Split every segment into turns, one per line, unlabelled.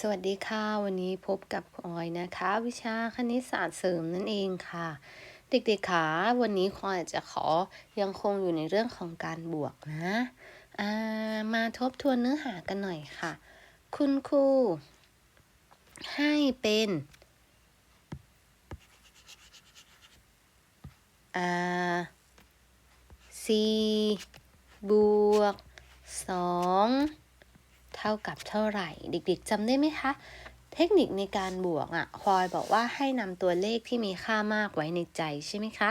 สวัสดีค่ะ วันนี้พบกับออยนะคะ วิชาคณิตศาสตร์เสริมนั่นเองค่ะ เด็กๆค่ะวันนี้คอยจะขอยังคงอยู่ในเรื่องของการบวกนะามาทบทวนเนื้อหากันหน่อยค่ะ คุณครูให้เป็นอ่าสี่บวกสอง ท่ากับเท่าไหร่ เด็กๆจำได้ไหมคะ เทคนิคในการบวกอะคอยบอกว่าให้นำตัวเลขที่มีค่ามากไว้ในใจใช่ไหมคะ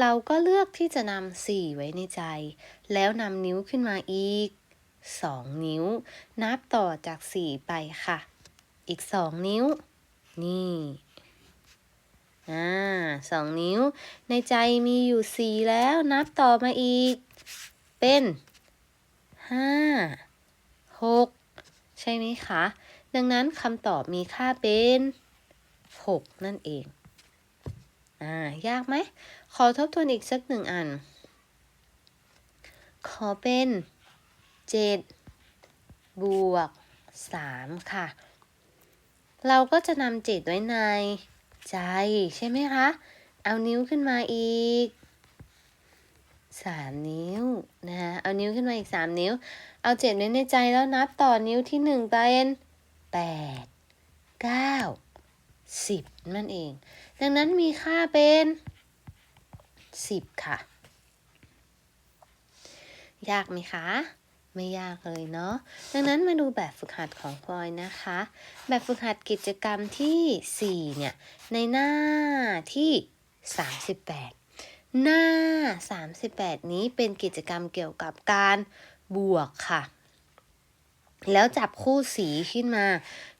เราก็เลือกที่จะนำ4ไว้ในใจ แล้วนำนิ้วขึ้นมาอีก 2 นิ้ว นับต่อจาก 4 ไปค่ะ อีก 2 นิ้ว นี่อ่าสองนิ้ว ในใจมีอยู่4แล้วนับต่อมาอีก เป็น5 6 ใช่ไหมคะ ดังนั้นคำตอบมีค่าเป็น 6 นั่นเอง อ่า ยากไหม ขอทบทวนอีกสักหนึ่งอัน ขอเป็น 7 บวก 3 ค่ะ เราก็จะนำ7ไว้ในใจใช่ไหมคะ เอานิ้วขึ้นมาอีก 3นิ้วนะคะเอานิ้วขึ้นมาอีก3นิ้ว เอา7ไว้ในใจแล้วนับต่อนิ้วที่1เป็น8 9 10นั่นเอง ดังนั้นมีค่าเป็น10ค่ะ ยากไหมคะ ไม่ยากเลยเนาะ ดังนั้นมาดูแบบฝึกหัดของพลอยนะคะ แบบฝึกหัดกิจกรรมที่4เนี่ย ในหน้าที่38 หน้า 38 นี้เป็นกิจกรรมเกี่ยวกับการบวกค่ะ แล้วจับคู่สีขึ้นมา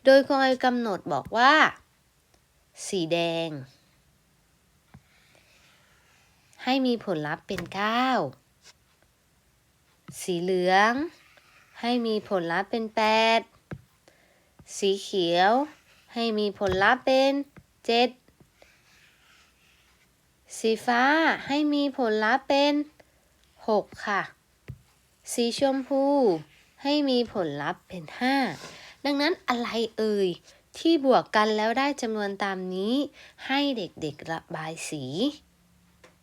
โดยคอยกำหนดบอกว่า สีแดง ให้มีผลลัพธ์เป็น 9 สีเหลือง ให้มีผลลัพธ์เป็น 8 สีเขียว ให้มีผลลัพธ์เป็น 7 สีฟ้าให้มีผลลัพธ์เป็น 6 ค่ะ สีชมพู ให้มีผลลัพธ์เป็น 5 ดังนั้นอะไรเอ่ย ที่บวกกันแล้วได้จำนวนตามนี้ ให้เด็กๆระบายสี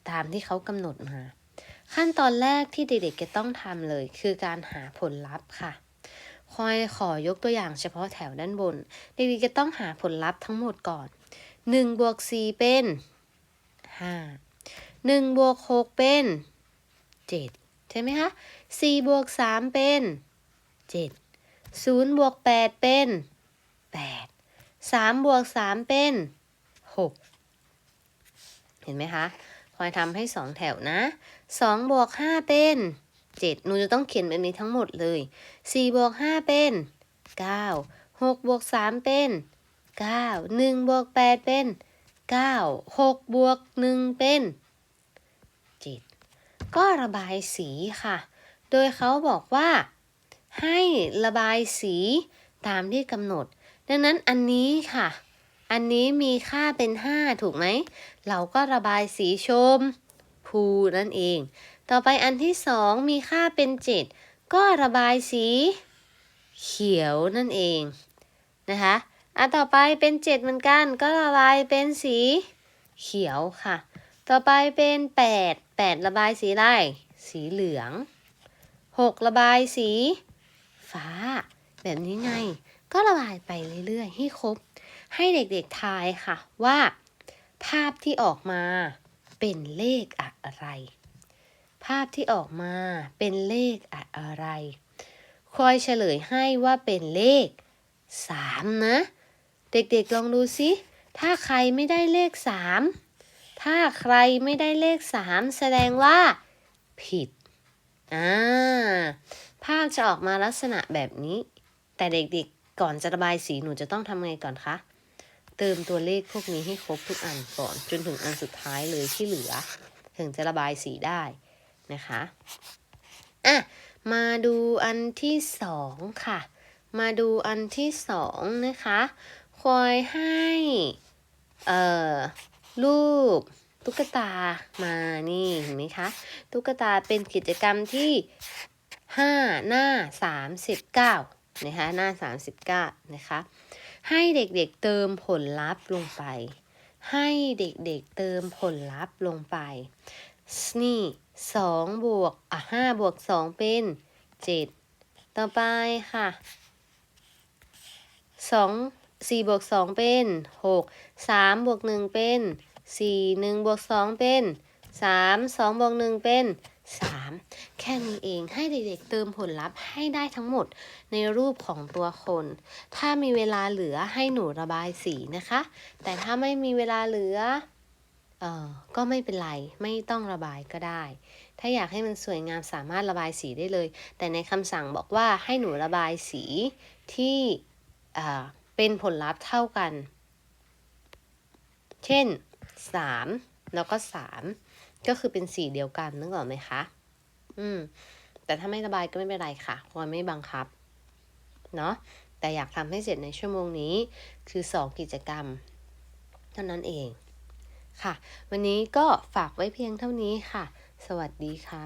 ตามที่เขากำหนดมา ขั้นตอนแรกที่เด็กๆจะต้องทำเลย คือการหาผลลัพธ์ค่ะคอยขอยกตัวอย่างเฉพาะแถวด้านบน เด็กๆจะต้องหาผลลัพธ์ทั้งหมดก่อน1บวก4เป็น 5 1บวก6เป็น7ใช่ไหมคะ4บวก3เป็น7 0บวก8เป็น8 3บวก3เป็น6เห็นไหมคะคอยทำให้2แถวนะ2บวก5เป็น7หนูจะต้องเขียนแบบนี้ทั้งหมดเลย4บวก5เป็น9 6บวก3เป็น9 1บวก8เป็น 9 6บวก1เป็น7ก็ระบายสีค่ะ โดยเขาบอกว่า ให้ระบายสีตามที่กำหนด ดังนั้นอันนี้ค่ะ อันนี้มีค่าเป็น 5 ถูกไหม เราก็ระบายสีชมพูนั่นเอง ต่อไปอันที่ 2 มีค่าเป็น 7 ก็ระบายสีเขียวนั่นเองนะคะ อันต่อไปเป็น7เหมือนกัน ก็ระบายเป็นสีเขียวค่ะ ต่อไปเป็น8 8ระบายสีอะไรสีเหลือง6ระบายสี ฟ้า แบบนี้ไง ก็ระบายไปเรื่อยๆ ให้ครบ ให้เด็กๆทายค่ะว่า ภาพที่ออกมาเป็นเลขอะไร ภาพที่ออกมาเป็นเลขอะไร คอยเฉลยให้ว่าเป็นเลข3นะ เด็กๆลองดูซิถ้าใครไม่ได้เลข3ถ้าใครไม่ได้เลข3แสดงว่า ผิดอ่าภาพจะออกมาลักษณะแบบนี้ แต่เด็กๆก่อนจะระบายสีหนูจะต้องทำไงก่อนคะเติมตัวเลขพวกนี้ให้ครบทุกอันก่อน จนถึงอันสุดท้ายเลยที่เหลือ ถึงจะระบายสีได้นะคะอะมาดูอันที่สองค่ะ มาดูอันที่สองนะคะ คอยให้เอ่อรูปตุ๊กตามานี่เห็นไหมคะ ตุ๊กตาเป็นกิจกรรมที่ 5 หน้า 39 นะคะ หน้า 39 นะคะ ให้เด็กๆเติมผลลัพธ์ลงไป ให้เด็กๆเติมผลลัพธ์ลงไป นี่สองบวกอะห้าบวกสองเป็นเจ็ดต่อไปค่ะส องสี่บวกสองเป็นหกสามบวกหนึ่งเป็นสี่หนึ่งบวกสองเป็นสามสองบวกหนึ่งเป็นสามแค่นี้เองให้เด็กๆเติมผลลัพธ์ให้ได้ทั้งหมดในรูปของตัวคน ถ้ามีเวลาเหลือให้หนูระบายสีนะคะ แต่ถ้าไม่มีเวลาเหลือเออก็ไม่เป็นไร ไม่ต้องระบายก็ได้ ถ้าอยากให้มันสวยงามสามารถระบายสีได้เลย แต่ในคำสั่งบอกว่าให้หนูระบายสีที่อ่า เป็นผลลัพธ์เท่ากัน เช่น 3 แล้วก็ 3 ก็คือเป็นสีเดียวกันนึกออกไหมคะ อืม แต่ถ้าไม่ระบายก็ไม่เป็นไรค่ะเพรไม่บังคับ เนาะแต่อยากทำให้เสร็จในชั่วโมงนี้คือ 2 กิจกรรม เท่านั้นเองค่ะ วันนี้ก็ฝากไว้เพียงเท่านี้ค่ะ สวัสดีค่ะ